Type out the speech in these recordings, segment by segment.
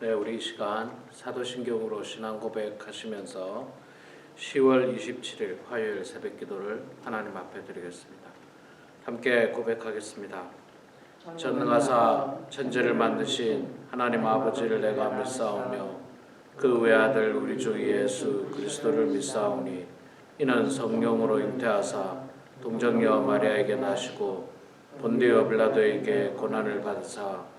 네, 우리 이 시간 사도신경으로 신앙 고백하시면서 10월 27일 화요일 새벽 기도를 하나님 앞에 드리겠습니다. 함께 고백하겠습니다. 전능하사 천지를 만드신 하나님 아버지를 내가 믿사오며 그 외아들 우리 주 예수 그리스도를 믿사오니 이는 성령으로 잉태하사 동정녀 마리아에게 나시고 본디오 빌라도에게 고난을 받으사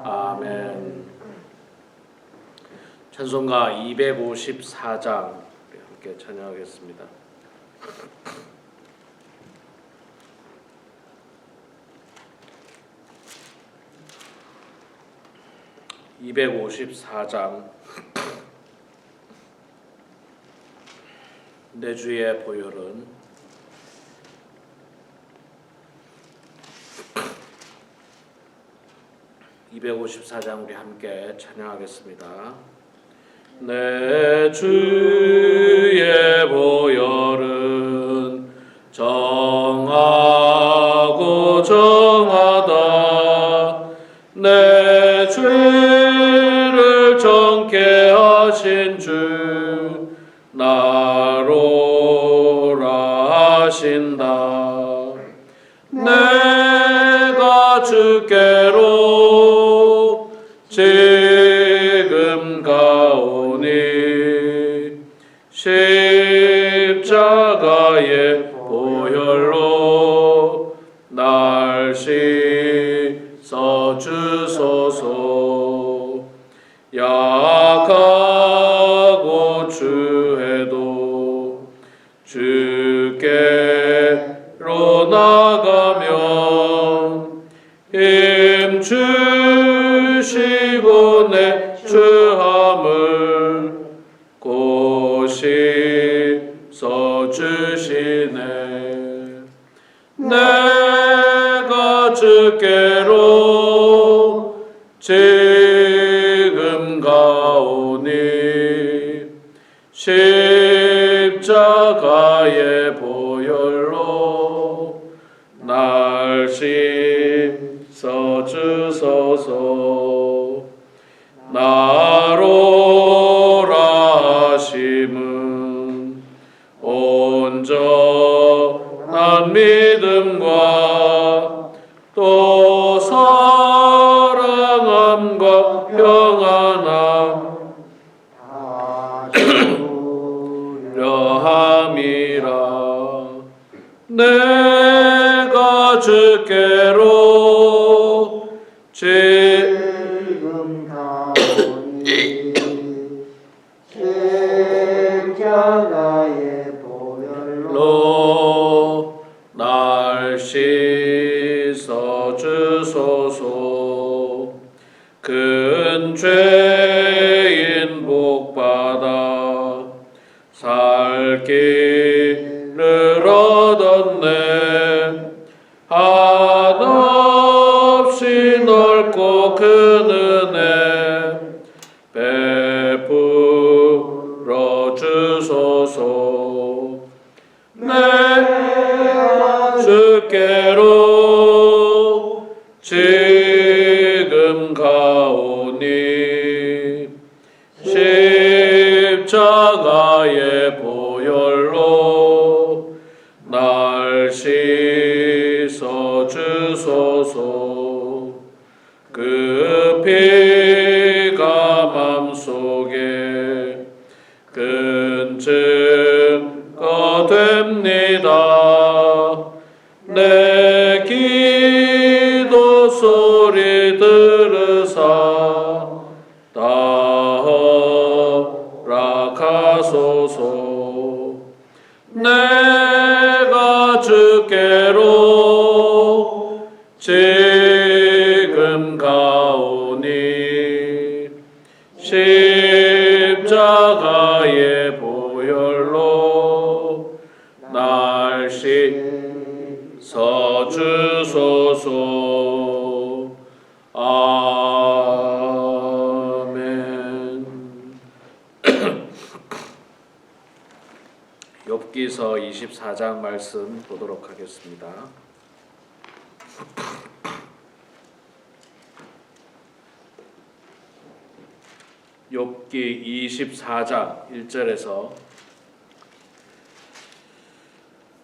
아멘. 찬송가 254장 함께 찬양하겠습니다. 254장 내 주의 보혈은 (254장) 우리 함께 찬양하겠습니다. 내 주의 보혈은 주 주께로 지금 가오니 십자가의 보혈로 날 씻어 주소서 려함이라. 내 The. 내 욥기서 24장 말씀 보도록 하겠습니다. 욥기 24장 1절에서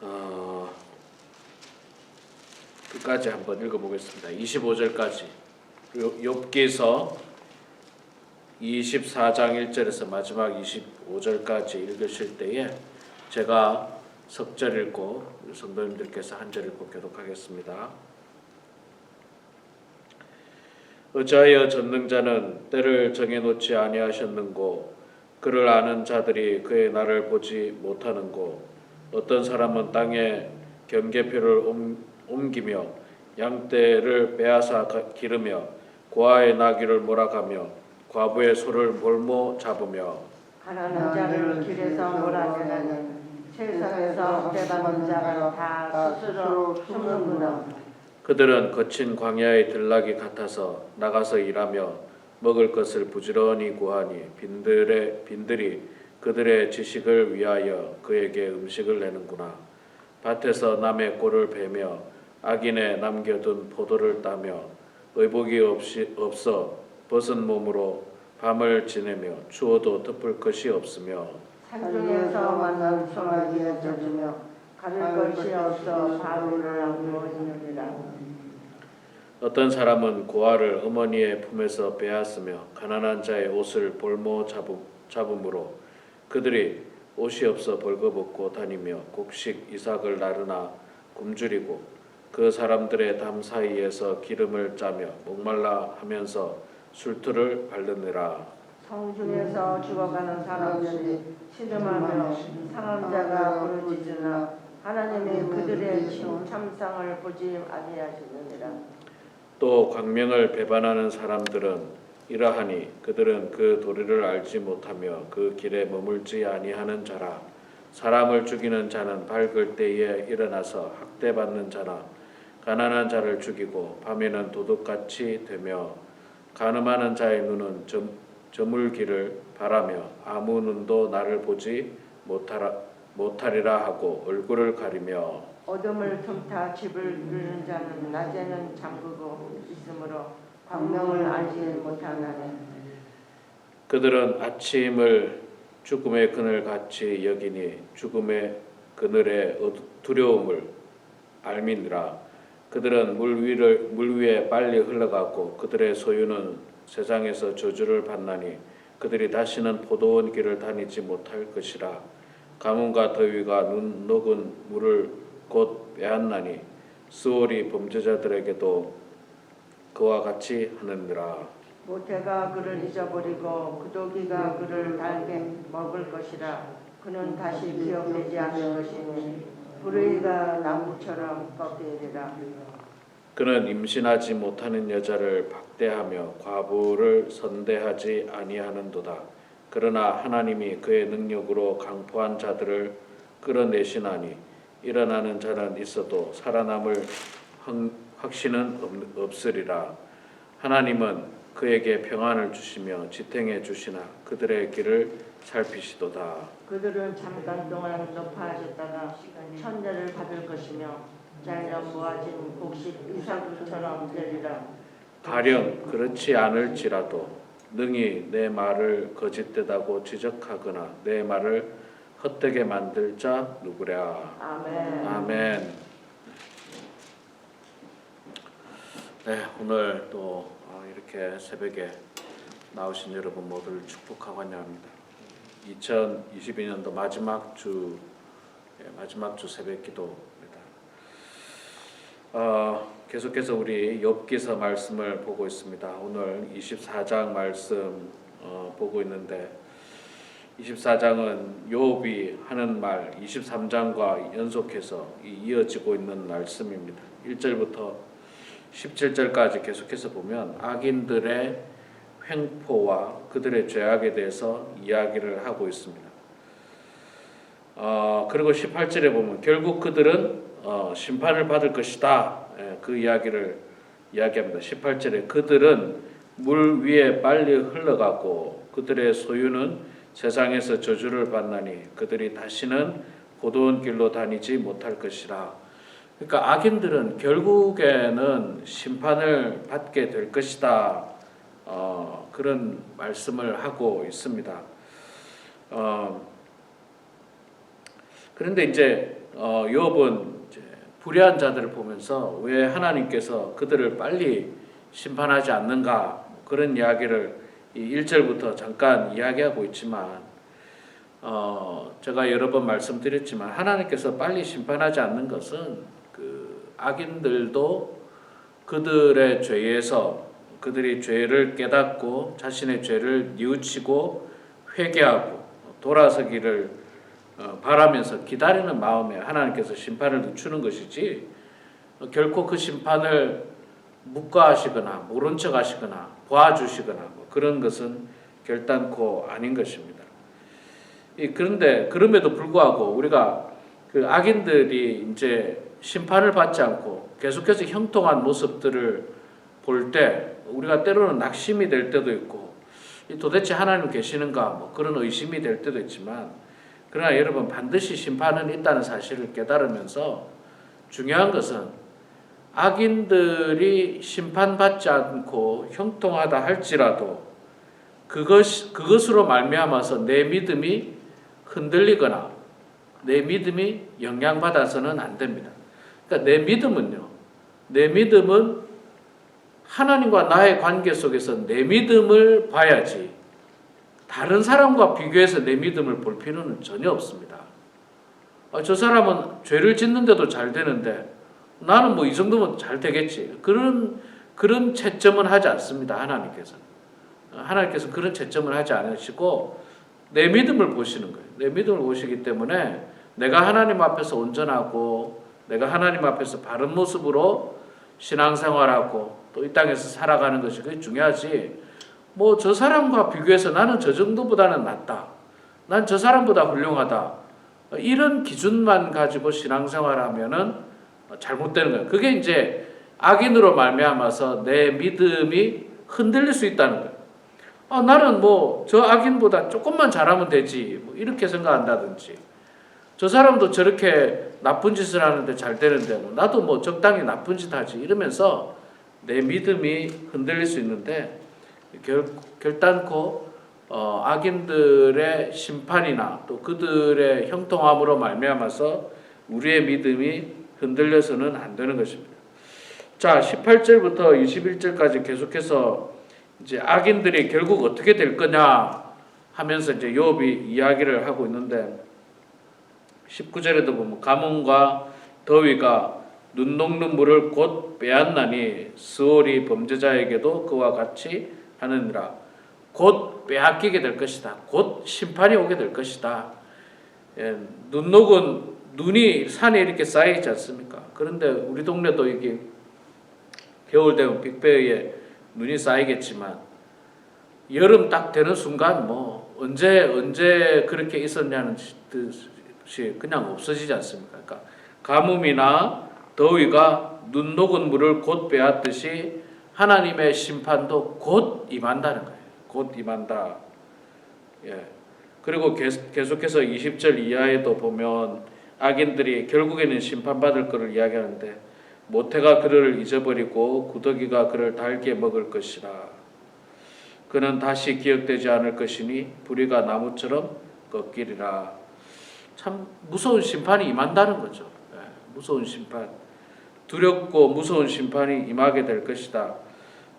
어, 끝까지 한번 읽어보겠습니다. 25절까지 욥기서 24장 1절에서 마지막 25절까지 읽으실 때에 제가 석절 읽고 성도님들께서 한절 읽고 교독하겠습니다. 어찌하여 전능자는 때를 정해놓지 아니하셨는고 그를 아는 자들이 그의 날을 보지 못하는고 어떤 사람은 땅에 경계표를 옮- 옮기며 양떼를 빼앗아 가- 기르며 고아의 나귀를 몰아가며 과부의 소를 몰모 잡으며 가난한 자를 길에서 몰아내는 세상에서 대받는 자가 다 스스로 숨는구나. 그들은 거친 광야의 들락이 같아서 나가서 일하며 먹을 것을 부지런히 구하니 빈들의 빈들이 그들의 지식을 위하여 그에게 음식을 내는구나. 밭에서 남의 꼴을 베며 악인의 남겨둔 포도를 따며 의복이 없이 없어 벗은 몸으로 밤을 지내며 추워도 덮을 것이 없으며 산중에서 만난 소나기에 젖으며 가릴 것이 없어 바위를 안모이느니라. 어떤 사람은 고아를 어머니의 품에서 빼앗으며 가난한 자의 옷을 볼모 잡음, 잡음으로 그들이 옷이 없어 벌거벗고 다니며 곡식 이삭을 나르나 굶주리고 그 사람들의 담 사이에서 기름을 짜며 목말라 하면서 술투를 바르느라. 성중에서 죽어가는 사람들이 신음하며 상한 자가 부르짖으나 하나님이 그들의 참상을 보지 아니하시느니라. 또 광명을 배반하는 사람들은 이러하니 그들은 그 도리를 알지 못하며 그 길에 머물지 아니하는 자라. 사람을 죽이는 자는 밝을 때에 일어나서 학대받는 자나 가난한 자를 죽이고 밤에는 도둑같이 되며 가늠하는 자의 눈은 점, 저물기를 바라며 아무 눈도 나를 보지 못하라, 못하리라 하고 얼굴을 가리며 어둠을 틈타 집을 누르는 자는 낮에는 잠그고 있으므로 광명을 알지 못하나니. 그들은 아침을 죽음의 그늘 같이 여기니 죽음의 그늘의 어두- 두려움을 알미니라 그들은 물 위를 물 위에 빨리 흘러가고 그들의 소유는 세상에서 저주를 받나니 그들이 다시는 포도원 길을 다니지 못할 것이라. 가뭄과 더위가 눈 녹은 물을 곧 빼앗나니 수월이 범죄자들에게도 그와 같이 하느니라. 모태가 그를 잊어버리고 구더기가 그를 달게 먹을 것이라. 그는 다시 기억되지 않을 것이니 불의가 나무 그는 임신하지 못하는 여자를 박대하며 과부를 선대하지 아니하는도다. 그러나 하나님이 그의 능력으로 강포한 자들을 끌어내시나니 일어나는 자는 있어도 살아남을 확- 확신은 없- 없으리라. 하나님은 그에게 평안을 주시며 지탱해 주시나 그들의 길을 살피시도다. 그들은 잠깐 동안 높아졌다가 천대를 받을 것이며 잘려 모아진 곡식 이삭처럼 되리라 가령 그렇지 않을지라도 능히 내 말을 거짓되다고 지적하거나 내 말을 헛되게 만들 자 누구랴. 아멘 아멘. 네, 오늘 또 어, 이렇게 새벽에 나오신 여러분 모두를 축복하고 환영합니다. 2022년도 마지막 주 예, 마지막 주 새벽 기도입니다. 어, 계속해서 우리 욥기서 말씀을 보고 있습니다. 오늘 24장 말씀 어, 보고 있는데 24장은 욥이 하는 말 23장과 연속해서 이- 이어지고 있는 말씀입니다. 1절부터 17절까지 계속해서 보면 악인들의 횡포와 그들의 죄악에 대해서 이야기를 하고 있습니다. 어, 그리고 18절에 보면 결국 그들은 어, 심판을 받을 것이다. 예, 그 이야기를 이야기합니다. 18절에 그들은 물 위에 빨리 흘러가고 그들의 소유는 세상에서 저주를 받나니 그들이 다시는 고도한 길로 다니지 못할 것이라. 그러니까 악인들은 결국에는 심판을 받게 될 것이다. 어, 그런 말씀을 하고 있습니다. 어, 그런데 이제 어, 욥은 불의한 자들을 보면서 왜 하나님께서 그들을 빨리 심판하지 않는가? 그런 이야기를 이 1절부터 잠깐 이야기하고 있지만 어, 제가 여러 번 말씀드렸지만 하나님께서 빨리 심판하지 않는 것은 그 악인들도 그들의 죄에서 그들이 죄를 깨닫고 자신의 죄를 뉘우치고 회개하고 돌아서기를 어, 바라면서 기다리는 마음에 하나님께서 심판을 늦추는 것이지 어, 결코 그 심판을 묵과하시거나 모른 척하시거나 봐주시거나 뭐 그런 것은 결단코 아닌 것입니다. 이 그런데 그럼에도 불구하고 우리가 그 악인들이 이제 심판을 받지 않고 계속해서 형통한 모습들을 볼 때 우리가 때로는 낙심이 될 때도 있고 이 도대체 하나님 계시는가 뭐 그런 의심이 될 때도 있지만 그러나 여러분 반드시 심판은 있다는 사실을 깨달으면서 중요한 것은 악인들이 심판받지 않고 형통하다 할지라도 그것 그것으로 말미암아서 내 믿음이 흔들리거나 내 믿음이 영향받아서는 안 됩니다. 그러니까 내 믿음은요. 내 믿음은 하나님과 나의 관계 속에서 내 믿음을 봐야지 다른 사람과 비교해서 내 믿음을 볼 필요는 전혀 없습니다. 아, 저 사람은 죄를 짓는데도 잘 되는데 나는 뭐 이 정도면 잘 되겠지. 그런 그런 채점은 하지 않습니다. 하나님께서 하나님께서 그런 채점을 하지 않으시고 내 믿음을 보시는 거예요. 내 믿음을 보시기 때문에 내가 하나님 앞에서 온전하고 내가 하나님 앞에서 바른 모습으로 신앙생활하고 또 이 땅에서 살아가는 것이 그게 중요하지. 뭐 저 사람과 비교해서 나는 저 정도보다는 낫다. 난 저 사람보다 훌륭하다. 이런 기준만 가지고 신앙생활하면은 잘못되는 거예요. 그게 이제 악인으로 말미암아서 내 믿음이 흔들릴 수 있다는 거예요. 아, 나는 뭐 저 악인보다 조금만 잘하면 되지. 뭐 이렇게 생각한다든지. 저 사람도 저렇게 나쁜 짓을 하는데 잘 되는데 뭐 나도 뭐 적당히 나쁜 짓 하지 이러면서 내 믿음이 흔들릴 수 있는데 결, 결단코 어, 악인들의 심판이나 또 그들의 형통함으로 말미암아서 우리의 믿음이 흔들려서는 안 되는 것입니다. 자, 18절부터 21절까지 계속해서 이제 악인들이 결국 어떻게 될 거냐 하면서 이제 욥이 이야기를 하고 있는데 19절에도 보면 가뭄과 더위가 눈 녹는 물을 곧 빼앗나니 스올이 범죄자에게도 그와 같이 하느니라. 곧 빼앗기게 될 것이다. 곧 심판이 오게 될 것이다. 예, 눈 녹은 눈이 산에 이렇게 쌓여 있지 않습니까? 그런데 우리 동네도 이게 겨울 되면 빅베어에 눈이 쌓이겠지만 여름 딱 되는 순간 뭐 언제 언제 그렇게 있었냐는 뜻이 그냥 없어지지 않습니까? 그러니까 가뭄이나 더위가 눈 녹은 물을 곧 빼앗듯이 하나님의 심판도 곧 임한다는 거예요. 곧 임한다. 예. 그리고 계속- 계속해서 20절 이하에도 보면 악인들이 결국에는 심판받을 것을 이야기하는데 모태가 그를 잊어버리고 구더기가 그를 달게 먹을 것이라. 그는 다시 기억되지 않을 것이니 불의가 나무처럼 꺾이리라. 참 무서운 심판이 임한다는 거죠. 예, 무서운 심판. 두렵고 무서운 심판이 임하게 될 것이다.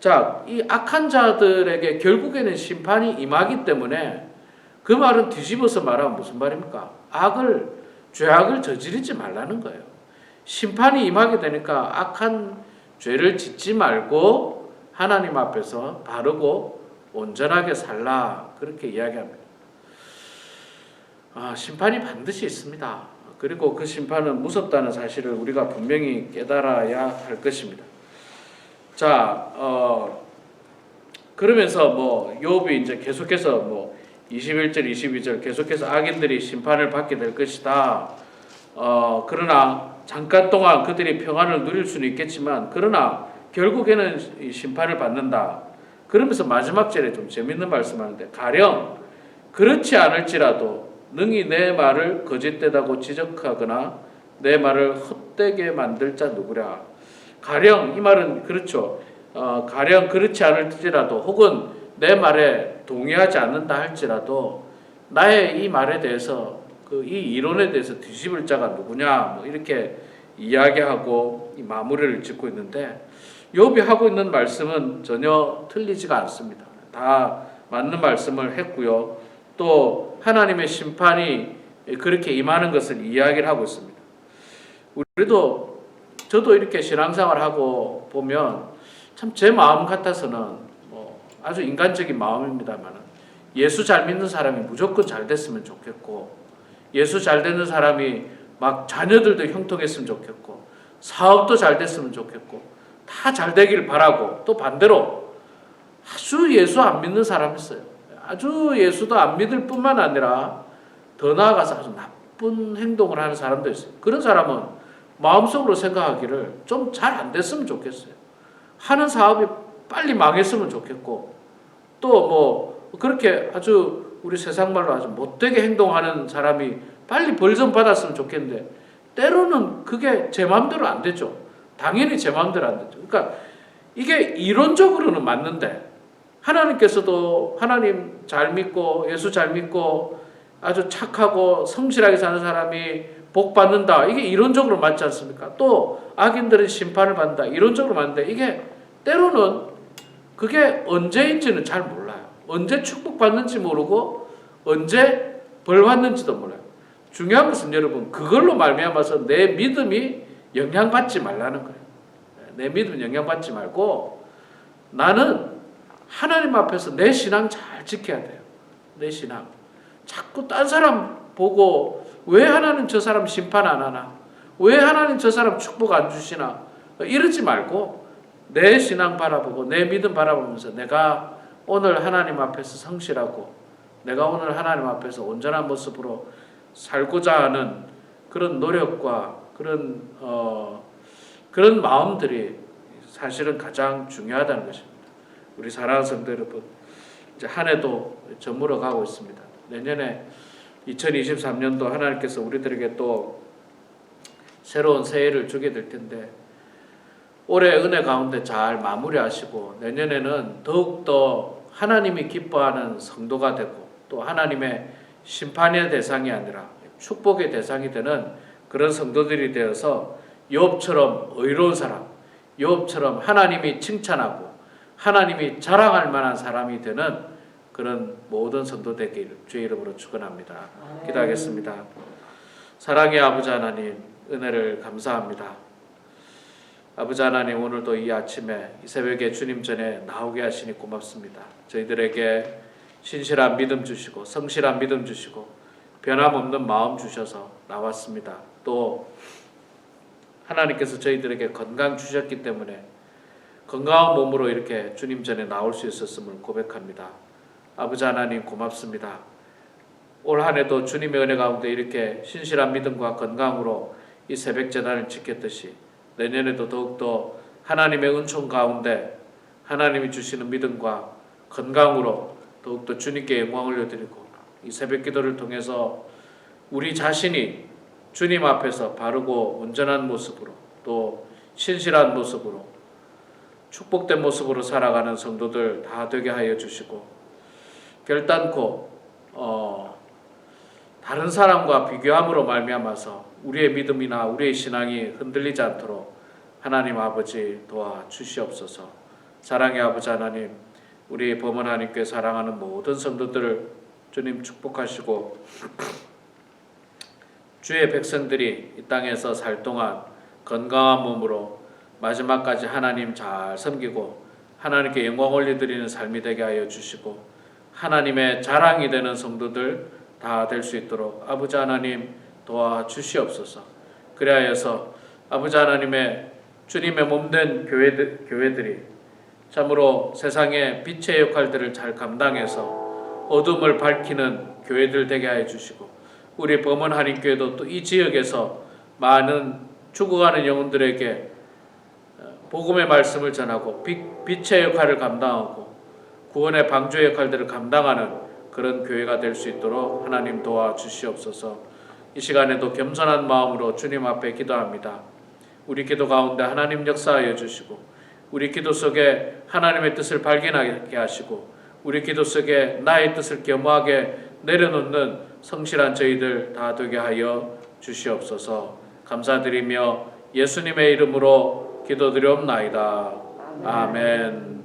자, 이 악한 자들에게 결국에는 심판이 임하기 때문에 그 말은 뒤집어서 말하면 무슨 말입니까? 악을 죄악을 저지르지 말라는 거예요. 심판이 임하게 되니까 악한 죄를 짓지 말고 하나님 앞에서 바르고 온전하게 살라 그렇게 이야기합니다. 아, 심판이 반드시 있습니다. 그리고 그 심판은 무섭다는 사실을 우리가 분명히 깨달아야 할 것입니다. 자, 어, 그러면서 뭐 욥이 이제 계속해서 뭐 21절 22절 계속해서 악인들이 심판을 받게 될 것이다. 어 그러나 잠깐 동안 그들이 평안을 누릴 수는 있겠지만 그러나 결국에는 이 심판을 받는다. 그러면서 마지막 절에 좀 재밌는 말씀하는데 가령 그렇지 않을지라도 능히 내 말을 거짓되다고 지적하거나 내 말을 헛되게 만들 자 누구랴. 가령 이 말은 그렇죠. 어, 가령 그렇지 않을지라도 혹은 내 말에 동의하지 않는다 할지라도 나의 이 말에 대해서 그 이 이론에 대해서 뒤집을 자가 누구냐 뭐 이렇게 이야기하고 이 마무리를 짓고 있는데 욥이 하고 있는 말씀은 전혀 틀리지가 않습니다. 다 맞는 말씀을 했고요. 또 하나님의 심판이 그렇게 임하는 것을 이야기를 하고 있습니다. 우리도 저도 이렇게 신앙생활 하고 보면 참 제 마음 같아서는 뭐 아주 인간적인 마음입니다만 예수 잘 믿는 사람이 무조건 잘 됐으면 좋겠고 예수 잘 되는 사람이 막 자녀들도 형통했으면 좋겠고 사업도 잘 됐으면 좋겠고 다 잘 되길 바라고 또 반대로 아주 예수 안 믿는 사람이 있어요. 아주 예수도 안 믿을 뿐만 아니라 더 나아가서 아주 나쁜 행동을 하는 사람도 있어요. 그런 사람은 마음속으로 생각하기를 좀 잘 안 됐으면 좋겠어요. 하는 사업이 빨리 망했으면 좋겠고 또 뭐 그렇게 아주 우리 세상 말로 아주 못되게 행동하는 사람이 빨리 벌 좀 받았으면 좋겠는데 때로는 그게 제 마음대로 안 되죠. 당연히 제 마음대로 안 되죠. 그러니까 이게 이론적으로는 맞는데 하나님께서도 하나님 잘 믿고 예수 잘 믿고 아주 착하고 성실하게 사는 사람이 복 받는다. 이게 이론적으로 맞지 않습니까? 또 악인들은 심판을 받는다. 이론적으로 맞는데 이게 때로는 그게 언제인지는 잘 몰라요. 언제 축복받는지 모르고 언제 벌 받는지도 몰라요. 중요한 것은 여러분 그걸로 말미암아서 내 믿음이 영향받지 말라는 거예요. 내 믿음 영향받지 말고 나는 하나님 앞에서 내 신앙 잘 지켜야 돼요. 내 신앙. 자꾸 딴 사람 보고 왜 하나님 저 사람 심판 안 하나? 왜 하나님 저 사람 축복 안 주시나? 이러지 말고 내 신앙 바라보고 내 믿음 바라보면서 내가 오늘 하나님 앞에서 성실하고 내가 오늘 하나님 앞에서 온전한 모습으로 살고자 하는 그런 노력과 그런 어 그런 마음들이 사실은 가장 중요하다는 것입니다. 우리 사랑하는 성도 여러분, 이제 한 해도 저물어 가고 있습니다. 내년에 2023년도 하나님께서 우리들에게 또 새로운 새해를 주게 될 텐데 올해 은혜 가운데 잘 마무리하시고 내년에는 더욱더 하나님이 기뻐하는 성도가 되고 또 하나님의 심판의 대상이 아니라 축복의 대상이 되는 그런 성도들이 되어서 욥처럼 의로운 사람, 욥처럼 하나님이 칭찬하고 하나님이 자랑할 만한 사람이 되는 그런 모든 성도 되길 주의 이름으로 축원합니다. 기도하겠습니다. 사랑의 아버지 하나님 은혜를 감사합니다. 아버지 하나님 오늘도 이 아침에 이 새벽에 주님 전에 나오게 하시니 고맙습니다. 저희들에게 신실한 믿음 주시고 성실한 믿음 주시고 변함없는 마음 주셔서 나왔습니다. 또 하나님께서 저희들에게 건강 주셨기 때문에 건강한 몸으로 이렇게 주님 전에 나올 수 있었음을 고백합니다. 아버지 하나님 고맙습니다. 올 한 해도 주님의 은혜 가운데 이렇게 신실한 믿음과 건강으로 이 새벽 재단을 지켰듯이 내년에도 더욱더 하나님의 은총 가운데 하나님이 주시는 믿음과 건강으로 더욱더 주님께 영광 올려드리고 이 새벽 기도를 통해서 우리 자신이 주님 앞에서 바르고 온전한 모습으로 또 신실한 모습으로 축복된 모습으로 살아가는 성도들 다 되게 하여 주시고 결단코 어, 다른 사람과 비교함으로 말미암아서 우리의 믿음이나 우리의 신앙이 흔들리지 않도록 하나님 아버지 도와 주시옵소서. 사랑의 아버지 하나님, 우리 범은 하나님께 사랑하는 모든 성도들을 주님 축복하시고 주의 백성들이 이 땅에서 살 동안 건강한 몸으로 마지막까지 하나님 잘 섬기고 하나님께 영광 올려드리는 삶이 되게 하여 주시고 하나님의 자랑이 되는 성도들 다 될 수 있도록 아버지 하나님 도와 주시옵소서. 그리하여서 아버지 하나님의 주님의 몸된 교회들, 교회들이 참으로 세상의 빛의 역할들을 잘 감당해서 어둠을 밝히는 교회들 되게 하여 주시고 우리 범원 한인교회도 또 이 지역에서 많은 죽어가는 영혼들에게 어, 복음의 말씀을 전하고 빛, 빛의 역할을 감당하고 구원의 방주의 역할들을 감당하는 그런 교회가 될 수 있도록 하나님 도와 주시옵소서. 이 시간에도 겸손한 마음으로 주님 앞에 기도합니다. 우리 기도 가운데 하나님 역사하여 주시고 우리 기도 속에 하나님의 뜻을 발견하게 하시고 우리 기도 속에 나의 뜻을 겸허하게 내려놓는 성실한 저희들 다 되게 하여 주시옵소서. 감사드리며 예수님의 이름으로 기도드리옵나이다. 아멘.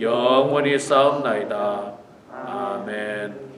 영원히 싸움나이다. 아멘